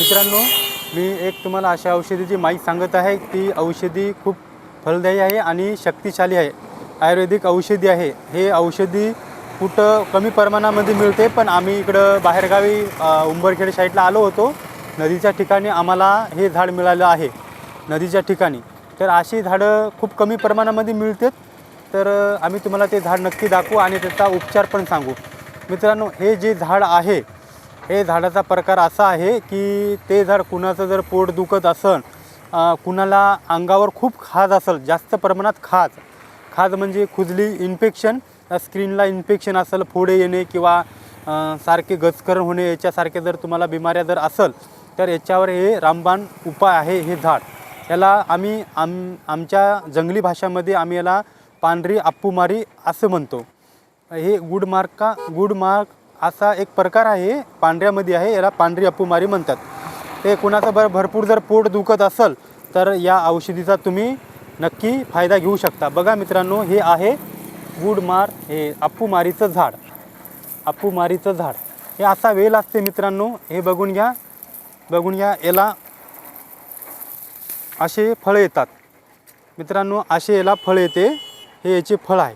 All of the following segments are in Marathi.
मित्रांनो मी एक तुम्हाला अशा औषधीची माहिती सांगत आहे ती औषधी खूप फलदायी आहे आणि शक्तिशाली आहे. आयुर्वेदिक औषधी आहे. हे औषधी कुठं कमी प्रमाणामध्ये मिळते पण आम्ही इकडं बाहेरगावी उंबरखेड साईडला आलो होतो. नदीच्या ठिकाणी आम्हाला हे झाड मिळालं आहे नदीच्या ठिकाणी. तर अशी झाडं खूप कमी प्रमाणामध्ये मिळतात. तर आम्ही तुम्हाला ते झाड नक्की दाखवू आणि त्याचा उपचार पण सांगू. मित्रांनो हे जे झाड आहे हे झाडाचा प्रकार असा आहे की ते झाड कुणाचं जर पोट दुखत असेल कुणाला अंगावर खूप खाज असेल जास्त प्रमाणात खाज. खाज म्हणजे खुजली इन्फेक्शन स्क्रीनला इन्फेक्शन असेल फोडे येणे किंवा सारखे गचकरण होणे याच्यासारखे जर तुम्हाला बिमाऱ्या जर असेल तर याच्यावर हे रामबाण उपाय आहे हे झाड. याला आम्ही आम आमच्या जंगली भाषामध्ये आम्ही याला पांढरी आप्पूमारी असं म्हणतो. हे गुड मार्क का गुड मार्क असा एक प्रकार आहे पांढऱ्यामध्ये आहे याला पांढरी अप्पुमारी म्हणतात. ते कुणाचं बरं भरपूर जर पोट दुखत असेल तर या औषधीचा तुम्ही नक्की फायदा घेऊ शकता. बघा मित्रांनो हे आहे गुडमार हे अप्पूमारीचं झाड. अप्पूमारीचं झाड. हे असा वेल असते मित्रांनो हे बघून घ्या. बघून घ्या याला असे फळं येतात. मित्रांनो असे याला फळ येते. हे याचे फळ आहे.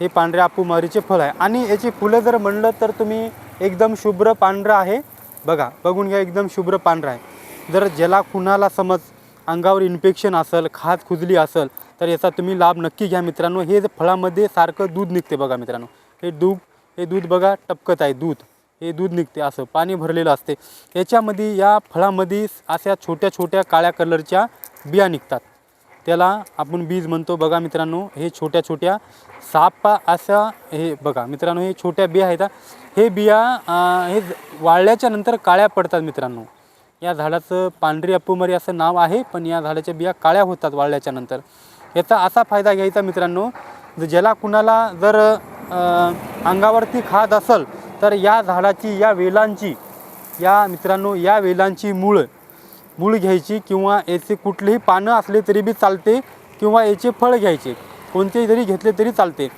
हे पांढऱ्या आपूमारीचे फळ आहे. आणि याची फुलं जर म्हणलं तर तुम्ही एकदम शुभ्र पांढरं आहे. बघा बघून घ्या एकदम शुभ्र पांढरं आहे. जर ज्याला कुणाला समज अंगावर इन्फेक्शन असेल खाज खुजली असेल तर याचा तुम्ही लाभ नक्की घ्या मित्रांनो. हे जे फळामध्ये सारखं दूध निघते बघा मित्रांनो. हे दूध हे दूध बघा टपकत आहे दूध. हे दूध निघते असं पाणी भरलेलं असते. याच्यामध्ये या फळामध्ये अशा छोट्या छोट्या काळ्या कलरच्या बिया निघतात. त्याला आपण बीज म्हणतो. बघा मित्रांनो हे छोट्या छोट्या सापा अशा हे बघा मित्रांनो हे छोट्या बिया आहेत. हे बिया हे वाळल्याच्या नंतर काळ्या पडतात मित्रांनो. या झाडाचं पांढरी अप्पुमरी असं नाव आहे पण या झाडाच्या बिया काळ्या होतात वाळल्याच्या नंतर. याचा असा फायदा घ्यायचा मित्रांनो ज्याला कुणाला जर अंगावरती खात असेल तर या झाडाची या वेलांची या मित्रांनो या वेलांची मुळं मूळ घ्यायची किंवा याचे कुठलेही पानं असले तरी बी चालते किंवा याचे फळ घ्यायचे. कोणतेही जरी घेतले तरी चालते.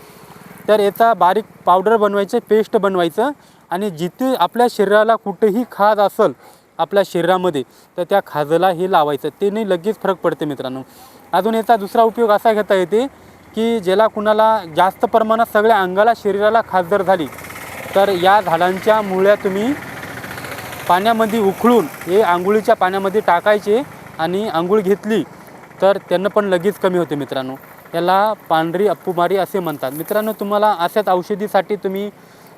तर याचा बारीक पावडर बनवायचं पेस्ट बनवायचं आणि जिथे आपल्या शरीराला कुठेही खाज असेल आपल्या शरीरामध्ये तर त्या खाजला हे लावायचं. ते नाही लगेच फरक पडते मित्रांनो. अजून याचा दुसरा उपयोग असा घेता येते की ज्याला कुणाला जास्त प्रमाणात सगळ्या अंगाला शरीराला खाज जर झाली तर या झाडांच्या मुळ्या तुम्ही पाण्यामध्ये उकळून हे आंघोळीच्या पाण्यामध्ये टाकायचे आणि आंघोळ घेतली तर त्यांना पण लगेच कमी होते मित्रांनो. याला पांढरी अप्पुमारी असे म्हणतात. मित्रांनो तुम्हाला अशाच औषधीसाठी तुम्ही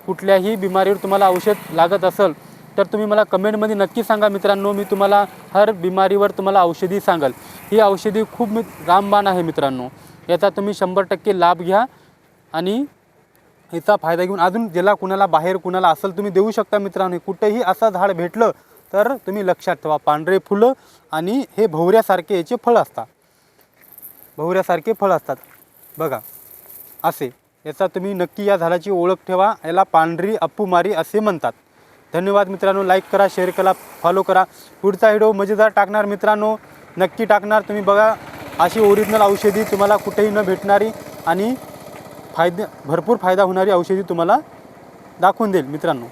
कुठल्याही बिमारीवर तुम्हाला औषध लागत असेल तर तुम्ही मला कमेंटमध्ये नक्की सांगा मित्रांनो. मी तुम्हाला हर बिमारीवर तुम्हाला औषधी सांगाल. ही औषधी खूप मी रामबाण आहे मित्रांनो. याचा तुम्ही शंभर टक्के लाभ घ्या आणि याचा फायदा घेऊन अजून ज्याला कुणाला बाहेर कुणाला असेल तुम्ही देऊ शकता मित्रांनो. कुठेही असं झाड भेटलं तर तुम्ही लक्षात ठेवा. पांढरे फुलं आणि हे भवऱ्यासारखे याचे फळ असतात. भवऱ्यासारखे फळ असतात. बघा असे. याचा तुम्ही नक्की या झाडाची ओळख ठेवा. याला पांढरी अप्पूमारी असे म्हणतात. धन्यवाद मित्रांनो. लाईक करा शेअर करा फॉलो करा. पुढचा व्हिडिओ मजेदार टाकणार मित्रांनो. नक्की टाकणार. तुम्ही बघा अशी ओरिजिनल औषधी तुम्हाला कुठेही न भेटणारी आणि फायदे भरपूर फायदा होणारी औषधी तुम्हाला दाखवून देईल मित्रांनो.